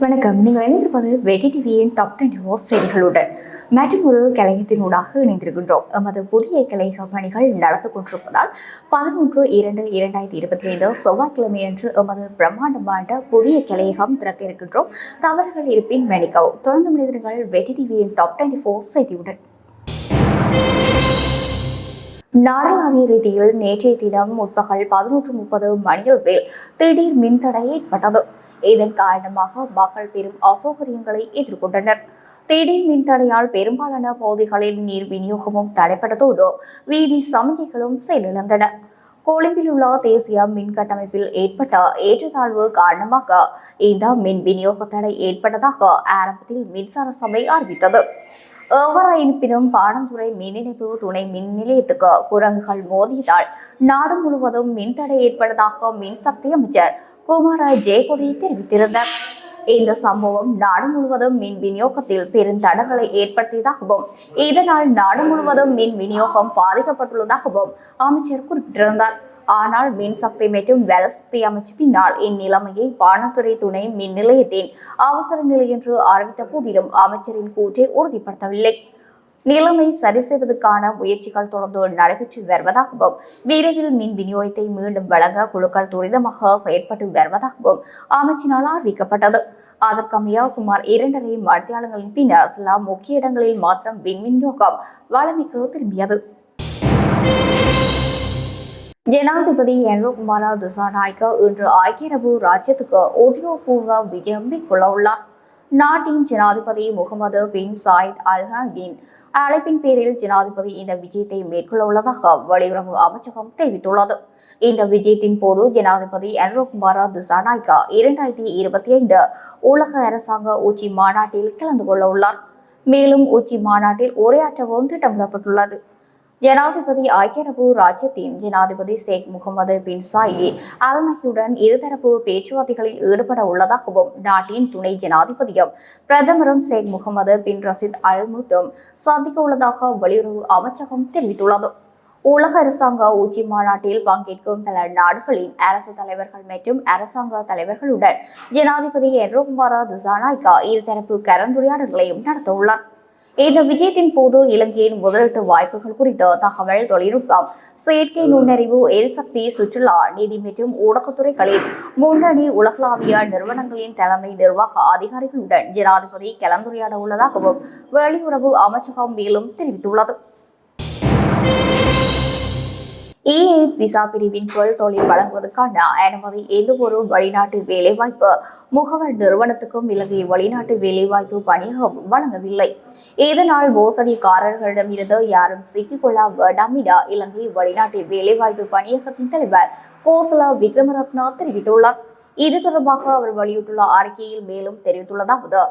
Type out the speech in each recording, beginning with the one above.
வணக்கம். நீங்கள் இணைந்திருப்பது வெடி டிவியின் டாப் டென் நியூஸ் செய்திகளுடன். மற்றும் ஒரு கலைஞத்தினூடாக இணைந்திருக்கின்றோம். எமது புதிய கலையக பணிகள் நடந்து கொண்டிருப்பதால் பதினொன்று இரண்டு இரண்டாயிரத்தி இருபத்தி ஐந்து செவ்வாய்க்கிழமை அன்று எமது பிரம்மாண்டமான புதிய கலையகம் திறக்க இருக்கின்றோம். தவறுகள் இருப்பின் மன்னிக்கவும். தொடர்ந்து மனிதர்கள் வெடி டிவியின் டாப் டுவெண்டி ஃபோர் செய்தியுடன். நாடளாவிய ரீதியில் நேற்றைய தினம் முற்பகல் பதினொன்று முப்பது மணியளவில் திடீர் மின்தடை ஏற்பட்டது. இதன் காரணமாக மக்கள் பெரும் அசௌகரியங்களை எதிர்கொண்டனர். திடீர் மின்தடையால் பெரும்பாலான பகுதிகளில் நீர் விநியோகமும் தடைப்பட்டதோடு வீதி சமிகைகளும் செயலிழந்தன கொழும்பில் உள்ள தேசிய மின் கட்டமைப்பில் ஏற்பட்ட ஏற்றத்தாழ்வு காரணமாக இந்த மின் விநியோக தடை ஏற்பட்டதாக ஆரம்பத்தில் மின்சார சபை அறிவித்தது. எவ்வாறாயிருப்பினும் பாடந்துறை மின்னிணைப்பு துணை மின் நிலையத்துக்கு குரங்குகள் மோதியதால் நாடு முழுவதும் மின்தடை ஏற்பட்டதாக மின்சக்தி அமைச்சர் குமார ஜெயகொடி தெரிவித்திருந்தார். இந்த சம்பவம் நாடு முழுவதும் மின் விநியோகத்தில் பெருந்தடங்களை ஏற்படுத்தியதாகவும் இதனால் நாடு முழுவதும் மின் விநியோகம் பாதிக்கப்பட்டுள்ளதாகவும் அமைச்சர் குறிப்பிட்டிருந்தார். ஆனால் மின்சக்தி மற்றும் வலசக்தி அமைச்சு பின்னால் இந்நிலைமையை பானத்துறை துணை மின் நிலையத்தின் அவசர நிலை என்று அறிவித்த போதிலும் அமைச்சரின் கூற்றை உறுதிப்படுத்தவில்லை. நிலைமை சரி செய்வதற்கான முயற்சிகள் தொடர்ந்து நடைபெற்று வருவதாகவும் விரைவில் மின் விநியோகத்தை மீண்டும் வழங்க குழுக்கள் துரிதமாக செயற்பட்டு வருவதாகவும் அமைச்சினால் அறிவிக்கப்பட்டது. அதற்கமைய சுமார் இரண்டரை மத்தியாளங்களின் பின்னர் சில முக்கிய இடங்களில் மாத்திரம் மின் விநியோகம் திரும்பியது. ஜனாதிபதி என்ரோகுமார திசாநாயக்க இன்று ஐக்கிய அரபு ராஜ்யத்துக்கு உத்தியோகபூர்வ விஜயம் மேற்கொள்ளவுள்ளார். நாட்டின் ஜனாதிபதி முகமது பின் சாயித் அல் அழைப்பின் பேரில் ஜனாதிபதி இந்த விஜயத்தை மேற்கொள்ள உள்ளதாக வெளியுறவு அமைச்சகம் தெரிவித்துள்ளது. இந்த விஜயத்தின் போது ஜனாதிபதி என்ரோகுமார திசாநாயக்கா இரண்டாயிரத்தி இருபத்தி ஐந்து உலக அரசாங்க உச்சி மாநாட்டில் கலந்து கொள்ள உள்ளார் மேலும் உச்சி மாநாட்டில் உரையாற்றவும் திட்டமிடப்பட்டுள்ளது. ஜனாதிபதி ஐக்கிய அரபு ராஜ்யத்தின் ஜனாதிபதி ஷேக் முகமது பின் சாயி அல்நஹியுடன் இருதரப்பு பேச்சுவார்த்தைகளில் ஈடுபட உள்ளதாகவும் நாட்டின் துணை ஜனாதிபதியும் பிரதமரும் ஷேக் முகமது பின் ரசித் அல்முத்தும் சந்திக்க உள்ளதாக வெளியுறவு அமைச்சகம் தெரிவித்துள்ளது. உலக அரசாங்க உச்சி மாநாட்டில் பங்கேற்கும் பல நாடுகளின் அரசு தலைவர்கள் மற்றும் அரசாங்க தலைவர்களுடன் ஜனாதிபதி என்ரோகுமார திசாநாயக்கா இருதரப்பு கலந்துரையாடல்களையும் நடத்தவுள்ளார். இந்த விஜயத்தின் போது இலங்கையின் முதலீட்டு வாய்ப்புகள் குறித்த தகவல் தொழில்நுட்பம் செயற்கை நுண்ணறிவு எரிசக்தி சுற்றுலா நீதி மற்றும் ஊடகத்துறைகளின் முன்னணி உலகளாவிய நிறுவனங்களின் தலைமை நிர்வாக அதிகாரிகளுடன் ஜனாதிபதி கலந்துரையாட உள்ளதாகவும் வெளியுறவு அமைச்சகம் மேலும் தெரிவித்துள்ளது. இ விசா பிரிவின் கீழ் தொழில் வழங்குவதற்கான அனுமதி எந்த ஒரு வெளிநாட்டு வேலைவாய்ப்பு முகவர் நிறுவனத்துக்கும் இலங்கை வெளிநாட்டு வேலைவாய்ப்பு பணியகம் வழங்கவில்லை. இதனால் மோசடிக்காரர்களிடம் இருந்து யாரும் சிக்கிக்கொள்ள வேண்டாம் என இலங்கை வெளிநாட்டு வேலைவாய்ப்பு பணியகத்தின் தலைவர் கோசலா விக்ரமரத்னா தெரிவித்துள்ளார். இது தொடர்பாக அவர் வெளியிட்டுள்ள அறிக்கையில் மேலும் தெரிவித்துள்ளதாவது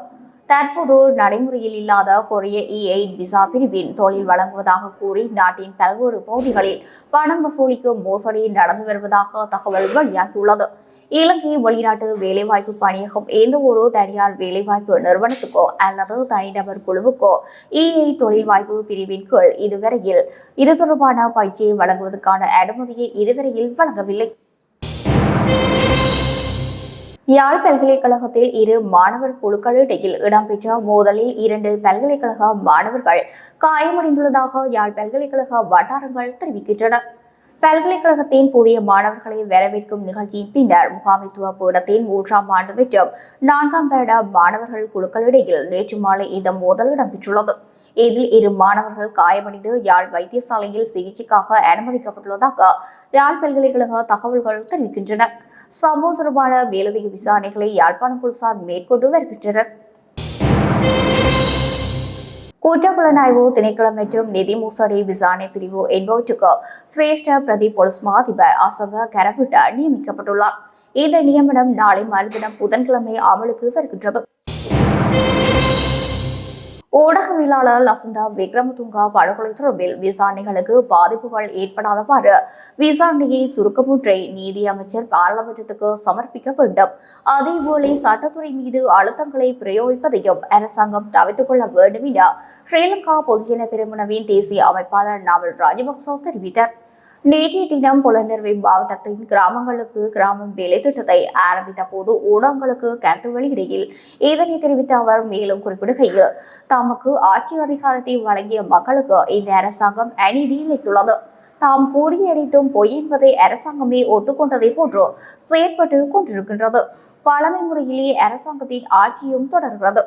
தற்போது நடைமுறையில் இல்லாத கொரிய இ எயிட் விசா பிரிவின் தொழில் வழங்குவதாக கூறி நாட்டின் பல்வேறு பகுதிகளில் பணம் வசூலிக்கும் மோசடி நடந்து வருவதாக தகவல் வெளியாகியுள்ளது. இலங்கை வெளிநாட்டு வேலைவாய்ப்பு பணியகம் எந்த ஒரு தனியார் வேலைவாய்ப்பு நிறுவனத்துக்கோ அல்லது தனிநபர் குழுவுக்கோ e இஐ தொழில் வாய்ப்பு பிரிவின் கீழ் இதுவரையில் இது தொடர்பான பயிற்சியை வழங்குவதற்கான அனுமதியை இதுவரையில் வழங்கவில்லை. யாழ் பல்கலைக்கழகத்தில் இரு மாணவர் குழுக்களிடையில் இடம்பெற்ற மோதலில் இரண்டு பல்கலைக்கழக மாணவர்கள் காயமடைந்துள்ளதாக யாழ் பல்கலைக்கழக வட்டாரங்கள் தெரிவிக்கின்றன. பல்கலைக்கழகத்தின் புதிய மாணவர்களை வரவேற்கும் நிகழ்ச்சியின் பின்னர் முகாமைத்துவ பீடத்தின் மூன்றாம் ஆண்டு மற்றும் நான்காம் பேட மாணவர்கள் குழுக்களிடையில் நேற்று மாலை இந்த மோதல் இடம்பெற்றுள்ளது. இதில் இரு மாணவர்கள் காயமடைந்து யாழ் வைத்தியசாலையில் சிகிச்சைக்காக அனுமதிக்கப்பட்டுள்ளதாக யாழ் பல்கலைக்கழக தகவல்கள் தெரிவிக்கின்றன. சம்பவம் தொடர்பான மேலதிக விசாரணைகளை யாழ்ப்பாணம் போலீசார் மேற்கொண்டு வருகின்றனர். குற்றப்புலனாய்வு திணைக்களம் மற்றும் நிதி மோசடி விசாரணை பிரிவு என்பவற்றுக்கு சிரேஷ்ட பிரதி போலீஸ் மாதிபர் அசக கரபிட்ட நியமிக்கப்பட்டுள்ளார். இந்த நியமனம் நாளை மறுதினம் புதன்கிழமை அமலுக்கு வருகின்றது. ஊடகவியலாளர் லசந்தா விக்ரமதுங்கா படுகொலை தொடர்பில் விசாரணைகளுக்கு பாதிப்புகள் ஏற்படாதவாறு விசாரணையை சுருக்கமுற்றை நீதி அமைச்சர் பாராளுமன்றத்துக்கு சமர்ப்பிக்க வேண்டும். அதேபோல சட்டத்துறை மீது அழுத்தங்களை பிரயோகிப்பதையும் அரசாங்கம் தவித்துக் கொள்ள வேண்டும் என ஸ்ரீலங்கா பொதுஜன பெருமனவின் தேசிய அமைப்பாளர் நாவல் ராஜபக்ச தெரிவித்தார். நேற்றைய தினம் புலனர்வை மாவட்டத்தின் கிராமங்களுக்கு கிராமம் வேலை திட்டத்தை ஆரம்பித்த போது ஊடகங்களுக்கு கருத்து வெளியிடையில் இதனை தெரிவித்த அவர் மேலும் குறிப்பிடுகையில் தமக்கு ஆட்சி அதிகாரத்தை வழங்கிய மக்களுக்கு இந்த அரசாங்கம் அநீதி இழைத்துள்ளது. தாம் கூறிய அனைத்தும் பொய் என்பதை அரசாங்கமே ஒத்துக்கொண்டதை போன்று செயற்பட்டு கொண்டிருக்கின்றது. பழமை முறையிலேயே அரசாங்கத்தின் ஆட்சியும் தொடர்கிறது.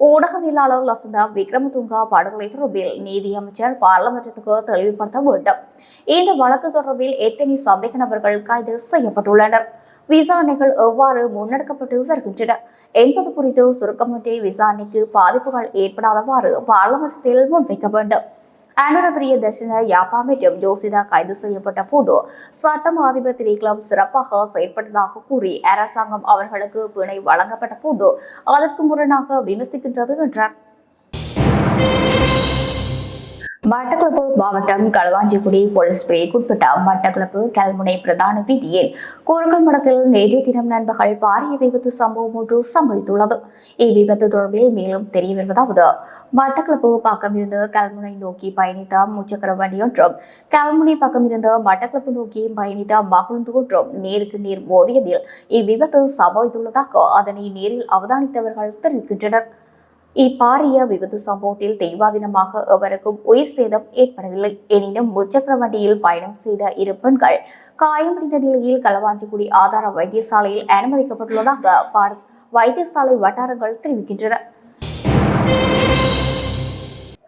ஊடகவியலாளர் லசந்தா விக்ரமதுங்கா படுகொலை தொடர்பில் நீதியமைச்சர் பாராளுமன்றத்துக்கு தெளிவுபடுத்த வேண்டும். இந்த வழக்கு தொடர்பில் எத்தனை சந்தேக நபர்கள் கைது செய்யப்பட்டுள்ளனர்? விசாரணைகள் எவ்வாறு முன்னெடுக்கப்பட்டு வருகின்றன? என்பது குறித்து சுருக்கமின்றி விசாரணைக்கு பாதிப்புகள் ஏற்படாதவாறு பாராளுமன்றத்தில் முன்வைக்க வேண்டும். அனுரபிரிய தர்ஷன யாப்பா மற்றும் ஜோசிதா கைது செய்யப்பட்ட போது சட்டம் அதிபர் திணைக்களம் சிறப்பாக செயற்பட்டதாக கூறி அரசாங்கம் அவர்களுக்கு பிணை வழங்கப்பட்ட போது அதற்கு முரணாக விமர்சிக்கின்றது என்றார். மட்டக்களப்பு மாவட்டம் களுவாஞ்சிக்குடி போலீஸ் பிரிவுக்குட்பட்ட மட்டக்களப்பு கல்முனை பிரதான வீதியில் கூறுகள் மடத்தில் நேற்றைய தினம் நண்பர்கள் பாரிய விபத்து சம்பவம் ஒன்று சம்பவித்துள்ளது. இவ்விபத்து தொடர்பில் மேலும் தெரிய வருவதாவது மட்டக்களப்பு பக்கமிருந்து கல்முனை நோக்கி பயணித்த முச்சக்கர வண்டி ஒன்றும் கல்முனை பக்கமிருந்து மட்டக்களப்பு நோக்கி பயணித்த மகிழ்ந்து ஒன்றும் நேருக்கு நேர் மோதியதில் இவ்விபத்து சம்பவித்துள்ளதாக அதனை நேரில் அவதானித்தவர்கள் தெரிவிக்கின்றனர். இப்பாரிய விபத்து சம்பவத்தில் தெய்வாதீனமாக எவருக்கும் உயிர் சேதம் ஏற்படவில்லை. எனினும் முச்சக்கர வண்டியில் பயணம் செய்த இரு பெண்கள் காயமடைந்த நிலையில் களவாஞ்சிக்குடி ஆதார வைத்தியசாலையில் அனுமதிக்கப்பட்டுள்ளதாக பாரஸ் வைத்தியசாலை வட்டாரங்கள் தெரிவிக்கின்றன.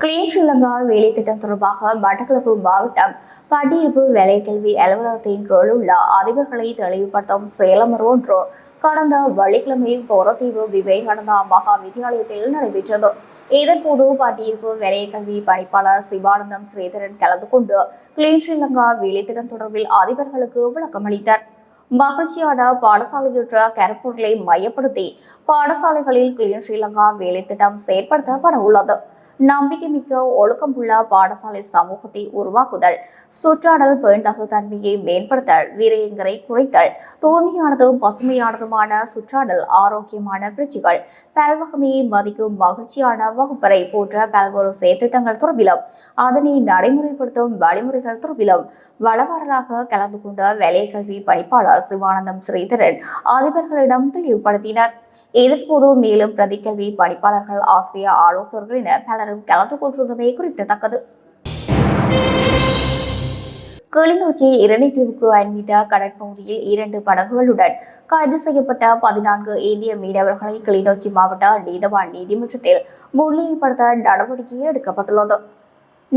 கிளீன் ஸ்ரீலங்கா வேலை திட்டம் தொடர்பாக மட்டக்களப்பு மாவட்டம் பட்டியிருப்பு வேலைக்கல்வி அலுவலகத்தின் கீழ் உள்ள அதிபர்களை தெளிவுபடுத்தும் செயலமர் ஒன்று கடந்த வெள்ளிக்கிழமை கோரத்தீவு விவேகானந்தா மகா வித்தியாலயத்தில் நடைபெற்றது இதன்போது பட்டியிருப்பு வேலைக்கல்வி பணிப்பாளர் சிவானந்தம் ஸ்ரீதரன் கலந்து கொண்டு கிளீன் ஸ்ரீலங்கா வேலைத்திட்டம் தொடர்பில் அதிபர்களுக்கு விளக்கமளித்தார் மகிழ்ச்சியான பாடசாலையுற்ற கருப்பொருளை மையப்படுத்தி பாடசாலைகளில் கிளீன் ஸ்ரீலங்கா வேலைத்திட்டம் செயற்படுத்தப்பட உள்ளது. நம்பிக்கைமிக்க ஒழுக்கமுள்ள பாடசாலை சமூகத்தை உருவாக்குதல் சுற்றாடல் பேண்டகு தன்மையை மேம்படுத்தல் வீரியங்களை குறைத்தல் தூய்மையானதும் பசுமையானதுமான சுற்றாடல் ஆரோக்கியமான பிரிட்ஜுகள் பல்வகமையை மதிக்கும் மகிழ்ச்சியான வகுப்பறை போன்ற பல்வேறு செயற்திட்டங்கள் தொடர்பிலும் அதனை நடைமுறைப்படுத்தும் வழிமுறைகள் தொடர்பிலும் வளவரலாக கலந்து கொண்ட வேலை கல்வி பணிப்பாளர் சிவானந்தம் ஸ்ரீதரன் அதிபர்களிடம் தெளிவுபடுத்தினர். இதன்போது மேலும் பிரதிக்கல்வி பணிப்பாளர்கள் ஆசிரியர் ஆலோசகர்கள் என பலரும் கலந்து கொண்டிருந்தமை குறிப்பிடத்தக்கது. கிளிநொச்சி இரணைத்தீவுக்கு அண்மித்த கடற்பகுதியில் இரண்டு படகுகளுடன் கைது செய்யப்பட்ட பதினான்கு இந்திய மீனவர்களை கிளிநொச்சி மாவட்ட நீதவான் நீதிமன்றத்தில் முன்னிலைப்படுத்த நடவடிக்கை எடுக்கப்பட்டுள்ளது.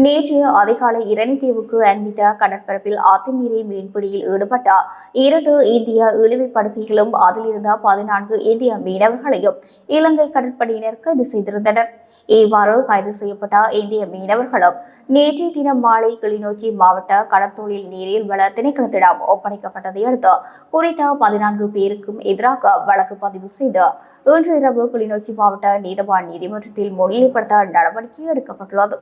நேற்று அதிகாலை இரணித்தீவுக்கு அண்மித்த கடற்பரப்பில் அத்துமீறி மீன்பிடியில் ஈடுபட்ட இரண்டு இந்திய இழுவை படுகைகளும் அதில் இருந்த பதினான்கு இந்திய மீனவர்களையும் இலங்கை கடற்படையினர் கைது செய்திருந்தனர். இவ்வாறு கைது செய்யப்பட்ட இந்திய மீனவர்களும் நேற்றைய தினம் மாலை கிளிநொச்சி மாவட்ட கடற்தொழில் நீரில் வள திணைக்களத்திடம் ஒப்படைக்கப்பட்டதை அடுத்து குறித்த பதினான்கு பேருக்கும் எதிராக வழக்கு பதிவு செய்து இன்று இரவு கிளிநொச்சி மாவட்ட நீதவான் நீதிமன்றத்தில் முன்னிலைப்படுத்த நடவடிக்கை எடுக்கப்பட்டுள்ளது.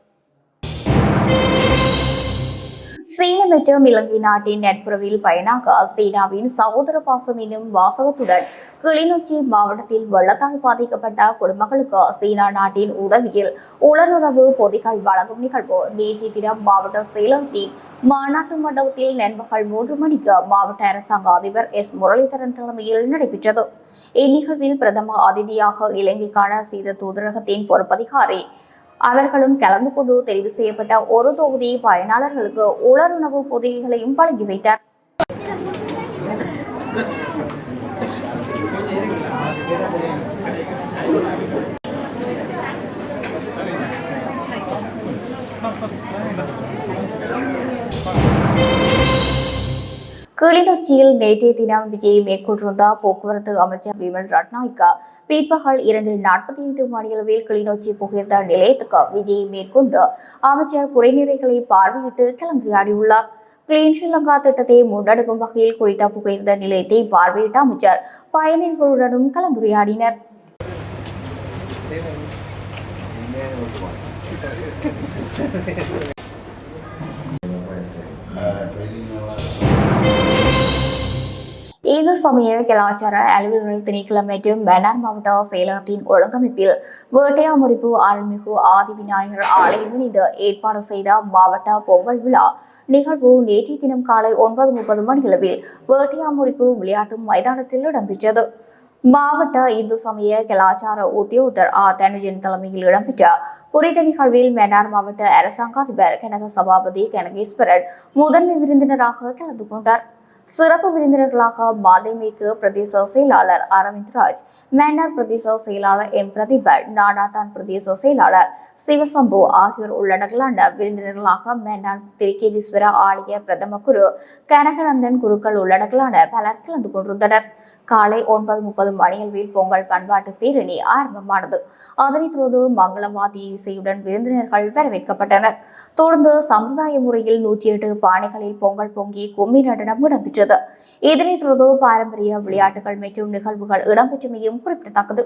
சீன மற்றும் இலங்கை நாட்டின் நட்புறவில் பயனாக சீனாவின் சகோதர பாசம் என்னும் வாசகத்துடன் கிளிநொச்சி மாவட்டத்தில் வெள்ளத்தால் பாதிக்கப்பட்ட குடும்பங்களுக்கு சீனா நாட்டின் உதவியில் உலருறவு பொதிகள் வழங்கும் நிகழ்வு. நேற்றைய தினம் மாவட்ட சேலத்தின் மாநாட்டு மண்டபத்தில் நண்பகல் மூன்று மணிக்கு மாவட்ட அரசாங்க அதிபர் எஸ் முரளிதரன் தலைமையில் நடைபெற்றது. இந்நிகழ்வில் பிரதம அதிதியாக இலங்கைக்கான சீத தூதரகத்தின் பொறுப்பதிகாரி அவர்களும் கலந்து கொண்டு தெரிவு செய்யப்பட்ட ஒரு தொகுதி பயனாளர்களுக்கு உலருணவு பொதிகளையும் வழங்கி வைத்தார். கிளிநொச்சியில் நேற்றைய தினம் விஜயை மேற்கொண்டிருந்த போக்குவரத்து அமைச்சர் விமல் ரட்நாய்க்கா. பிற்பகல் இரண்டு நாற்பத்தி ஐந்து மணியளவில் கிளிநொச்சி புகையிரத நிலையத்துக்கு விஜயை மேற்கொண்டு அமைச்சர் குறைநிறைகளை பார்வையிட்டு கலந்துரையாடியுள்ளார். கிளீன் ஸ்ரீலங்கா திட்டத்தை முன்னெடுக்கும் வகையில் குறித்த புகையிரத நிலையத்தை பார்வையிட்ட அமைச்சர் பயணிகளுடனும் கலந்துரையாடினர். சமய கலாச்சார அலுவலர்கள் திணைக்களம் மன்னார் மாவட்ட செயலகத்தின் ஒழுங்கமைப்பில் வேட்டையாமுறிப்பு அருள்மிகு ஆதிவிநாயகர் ஆலயம் இணைந்து ஏற்பாடு செய்த மாவட்ட பொங்கல் விழா நிகழ்வு நேற்றைய தினம் காலை ஒன்பது முப்பது மணியளவில் வேட்டையாமுறிப்பு விளையாட்டு மைதானத்தில் இடம்பெற்றது. மாவட்ட இந்து சமய கலாச்சார உத்தியோகத்தர் ஆ தனுஜன் தலைமையில் இடம்பெற்ற குறித்த நிகழ்வில் மன்னார் மாவட்ட அரசாங்க அதிபர் கனக சபாபதி கனகேஸ்வரன் முதன்மை விருந்தினராக கலந்து கொண்டார். சிறப்பு விருந்தினர்களாக மாதைமேற்கு பிரதேச செயலாளர் அரவிந்த் ராஜ் பிரதேச செயலாளர் எம் பிரதிபர் நாடாட்டான் பிரதேச செயலாளர் சிவசம்பு ஆகியோர் உள்ளடங்கலான விருந்தினர்களாக மேனார் திருக்கேதீஸ்வர ஆலய பிரதம குரு கனகநந்தன் குருக்கள் உள்ளடங்கலான பலர் கலந்து கொண்டிருந்தனர். காலை ஒன்பது முப்பது மணியளவில் பொங்கல் பண்பாட்டு பேரணி ஆரம்பமானது. அதனைத் தொடர்ந்து மங்களவாதி இசையுடன் விருந்தினர்கள் வரவேற்கப்பட்டனர். தொடர்ந்து சமுதாய முறையில் நூற்றி எட்டு பானைகளில் பொங்கல் பொங்கி கும்மி நடனம் இடம்பெற்றது. இதனைத் தொடர்ந்து பாரம்பரிய விளையாட்டுகள் மற்றும் நிகழ்வுகள் இடம்பெற்றமையும் குறிப்பிடத்தக்கது.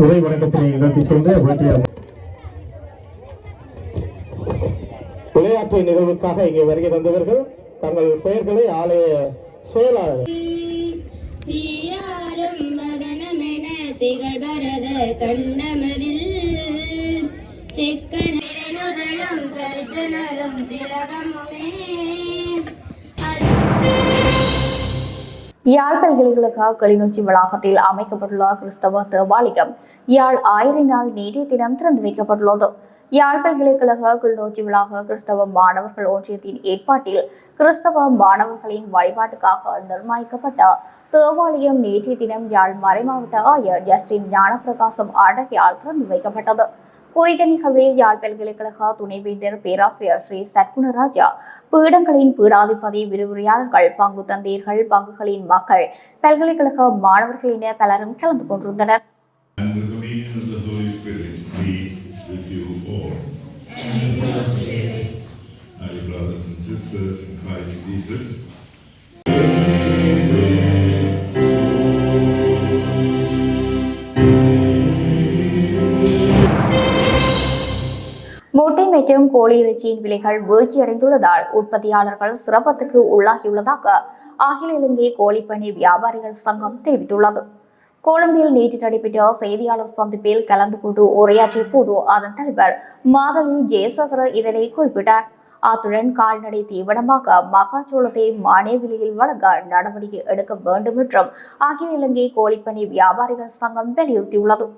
உரை வணக்கத்தினை நடத்தி சென்ற வேட்டையார் விளையாட்டு நிகழ்வுக்காக இங்கே வருகை தந்தவர்கள் தங்கள் பெயர்களை ஆலய செயலாளர். சீராரும் மகனமென திகழ்பரத கண்டமதில் தெக்கனுதலும் கரிச்சனரும் திலகமுமே யாழ் பல்கலைக்கழக கிளிநொச்சி வளாகத்தில் அமைக்கப்பட்டுள்ள கிறிஸ்தவ தேவாலயம் யாழ் ஆயிரம் நாள் நீதி தினம் திறந்து வைக்கப்பட்டுள்ளது. யாழ் பல்கலைக்கழக கிளிநொச்சி வளாக கிறிஸ்தவ மாணவர்கள் ஒன்றியத்தின் ஏற்பாட்டில் கிறிஸ்தவ மாணவர்களின் வழிபாட்டுக்காக நிர்மாணிக்கப்பட்ட தேவாலயம் நேற்றைய தினம் யாழ் மறைமாவட்ட ஆயர் ஜஸ்டின் ஞானப்பிரகாசம் அடகியால் திறந்து வைக்கப்பட்டது. குறித்த நிகழ்வில் யாழ் பல்கலைக்கழக துணைவேந்தர் பேராசிரியர் ஸ்ரீ சத்குணராஜா. பீடங்களின் பீடாதிபதி விரிவுரையாளர்கள் பங்கு தந்தையர்கள் பங்குகளின் மக்கள் பல்கலைக்கழக மாணவர்கள் என பலரும் கலந்து கொண்டிருந்தனர். Brothers and sisters in Christ Jesus, மற்றும் கோழி இறைச்சியின் விலைகள் வீழ்ச்சியடைந்துள்ளதால் உற்பத்தியாளர்கள் சிரமத்துக்கு உள்ளாகியுள்ளதாக அகில இலங்கை கோழிப்பண்ணை வியாபாரிகள் சங்கம் தெரிவித்துள்ளது. கொழும்பில் நேற்று நடைபெற்ற செய்தியாளர் சந்திப்பில் கலந்து கொண்டு உரையாற்றிய போது அதன் தலைவர் மாதவி ஜெயசகர இதனை குறிப்பிட்டார். அத்துடன் கால்நடை தீவனமாக மக்காச்சோளத்தை மானிய விலையில் வழங்க நடவடிக்கை எடுக்க வேண்டும் என்றும் அகில இலங்கை கோழிப்பண்ணை வியாபாரிகள் சங்கம் வலியுறுத்தியுள்ளது.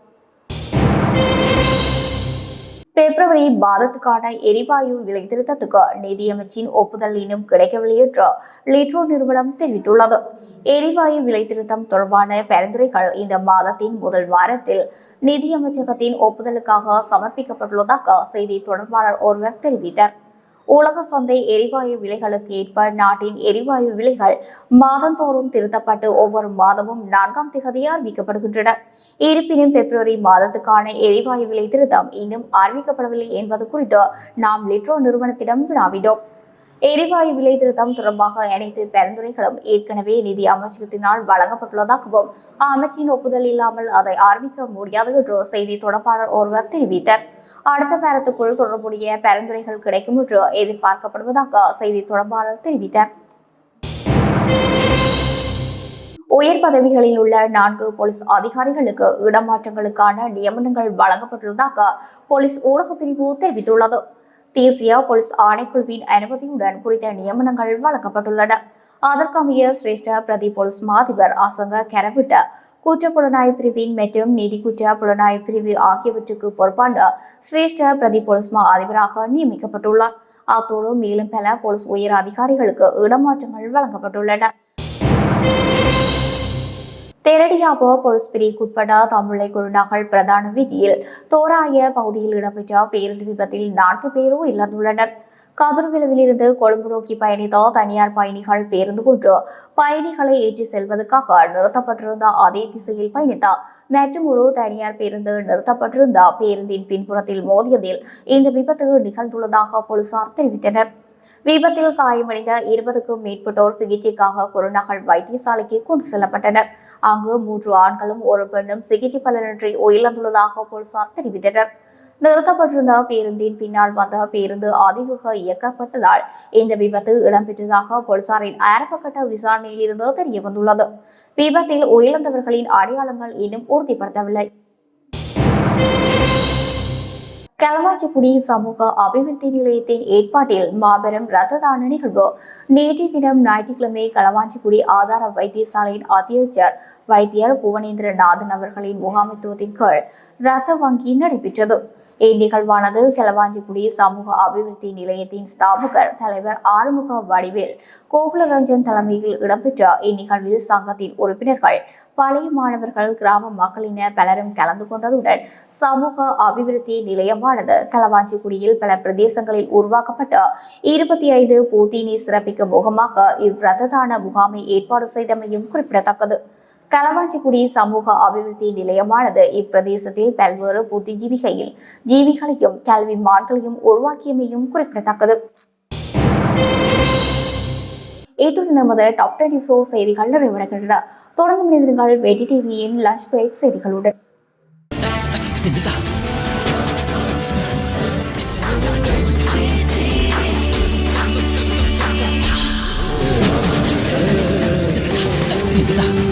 பிப்ரவரி மாதத்துக்கான எரிவாயு விலை திருத்தத்துக்கு நிதியமைச்சின் ஒப்புதல் இன்னும் கிடைக்கவில்லை என்று லிட்ரோ நிறுவனம் தெரிவித்துள்ளது எரிவாயு விலை திருத்தம் தொடர்பான பரிந்துரைகள் இந்த மாதத்தின் முதல் வாரத்தில் நிதியமைச்சகத்தின் ஒப்புதலுக்காக சமர்ப்பிக்கப்பட்டுள்ளதாக செய்தி தொடர்பாளர் ஒருவர் தெரிவித்தார் உலக சந்தை எரிவாயு விலைகளுக்கு ஏற்ப நாட்டின் எரிவாயு விலைகள் மாதந்தோறும் திருத்தப்பட்டு ஒவ்வொரு மாதமும் நான்காம் திகதி அறிவிக்கப்படுகின்றன. இருப்பினும் பிப்ரவரி மாதத்துக்கான எரிவாயு விலை திருத்தம் இன்னும் அறிவிக்கப்படவில்லை என்பது குறித்து நாம் லிட்ரோ நிறுவனத்திடம் வினாவினோம். எரிவாயு விலை திருத்தம் தொடர்பாக அனைத்து பரிந்துரைகளும் ஏற்கனவே நிதி அமைச்சகத்தினால் வழங்கப்பட்டுள்ளதாகவும் அமைச்சின் ஒப்புதல் இல்லாமல் அதை ஆரம்பிக்க முடியாது என்று செய்தி தொடர்பாளர் ஒருவர் தெரிவித்தார். அடுத்த வாரத்துக்குள் தொடர்புடைய பரிந்துரைகள் கிடைக்கும் என்று எதிர்பார்க்கப்படுவதாக செய்தி தொடர்பாளர் தெரிவித்தார். உயர் பதவிகளில் உள்ள நான்கு போலீஸ் அதிகாரிகளுக்கு இடமாற்றங்களுக்கான நியமனங்கள் வழங்கப்பட்டுள்ளதாக போலீஸ் ஊடகப் பிரிவு தெரிவித்துள்ளது. தேசிய போலீஸ் ஆணைக்குழுவின் அனுமதியுடன் குறித்த நியமனங்கள் வழங்கப்பட்டுள்ளன. அதற்கமைய சிரேஷ்ட பிரதி போலீஸ் மாதிபர் அசங்க கரவிட்ட குற்றப்புலனாய்வு பிரிவின் மற்றும் நீதி குற்ற புலனாய்வு பிரிவு ஆகியவற்றுக்கு பொறுப்பான சிரேஷ்ட பிரதி போலீஸ் மா அதிபராக நியமிக்கப்பட்டுள்ளார். அத்தோடு மேலும் பல போலீஸ் உயர் அதிகாரிகளுக்கு இடமாற்றங்கள் வழங்கப்பட்டுள்ளன. தெரடியாபோ பொலிஸ் பிரிவுக்குட்பட்ட தமிழை குருநகல் பிரதான வீதியில் தோராய பகுதியில் இடம்பெற்ற பேருந்து விபத்தில் நான்கு பேரும் இழந்துள்ளனர் கதிர்விளவிலிருந்து கொழும்பு நோக்கி பயணித்த தனியார் பயணிகள் பேருந்து ஒன்று பயணிகளை ஏற்றி செல்வதற்காக நிறுத்தப்பட்டிருந்த அதே திசையில் பயணித்த மற்றும் ஒரு தனியார் பேருந்து நிறுத்தப்பட்டிருந்த பேருந்தின் பின்புறத்தில் மோதியதில் இந்த விபத்து நிகழ்ந்துள்ளதாக போலீசார் தெரிவித்தனர். விபத்தில் காயமடைந்த இருபதுக்கும் மேற்பட்டோர் சிகிச்சைக்காக குருநகல் வைத்தியசாலைக்கு கொண்டு செல்லப்பட்டனர். அங்கு மூன்று ஆண்களும் ஒரு பெண்ணும் சிகிச்சை பலனின்றி உயிரிழந்துள்ளதாக போலீசார் தெரிவித்தனர். நிறுத்தப்பட்டிருந்த பேருந்தின் பின்னால் வந்த பேருந்து அதிவேக இயக்கப்பட்டதால் இந்த விபத்து இடம்பெற்றதாக போலீசாரின் ஆரம்பகட்ட விசாரணையில் இருந்து தெரிய வந்துள்ளது விபத்தில் உயிரிழந்தவர்களின் அடையாளங்கள் இன்னும் உறுதிப்படுத்தவில்லை. களவாச்சிக்குடி சமூக அபிவிருத்தி நிலையத்தின் ஏற்பாட்டில் மாபெரும் ரத்த தான நிகழ்வு. நேற்றைய தினம் ஞாயிற்றுக்கிழமை களவாஞ்சிக்குடி ஆதார வைத்தியசாலையின் அத்தியட்சர் வைத்தியர் புவனேந்திரநாதன் அவர்களின் முகாமைத்துவத்தின் கீழ் ரத்த வங்கி நடைபெற்றது. இந்நிகழ்வானது களவாஞ்சிக்குடி சமூக அபிவிருத்தி நிலையத்தின் ஸ்தாபகர் தலைவர் ஆறுமுக வடிவேல் கோகுலரஞ்சன் தலைமையில் இடம்பெற்ற இந்நிகழ்வில் சங்கத்தின் உறுப்பினர்கள் பழைய மாணவர்கள் கிராம மக்களின பலரும் கலந்து கொண்டதுடன் சமூக அபிவிருத்தி நிலையமானது கலவாஞ்சிக்குடியில் பல பிரதேசங்களில் உருவாக்கப்பட்ட இருபத்தி ஐந்து போத்தினை சிறப்பிக்கும் முகமாக இவ் தான முகாமை ஏற்பாடு செய்தமையும் குறிப்பிடத்தக்கது. களவாஞ்சிக்குடி சமூக அபிவிருத்தி நிலையமானது இப்பிரதேசத்தில் பல்வேறு புத்திஜீவி வகையில் ஜீவிகளையும் கல்விமான்களையும் உருவாக்கியமையும் குறிப்பிடத்தக்கது. இத்துடன் நமது டாப் டுவெண்ட்டி ஃபோர் செய்திகள் நிறைவடைகின்றன. தொடர்ந்து மனிதர்கள் வெடி டிவியின் லஞ்ச் பிரேக் செய்திகளுடன். Yeah.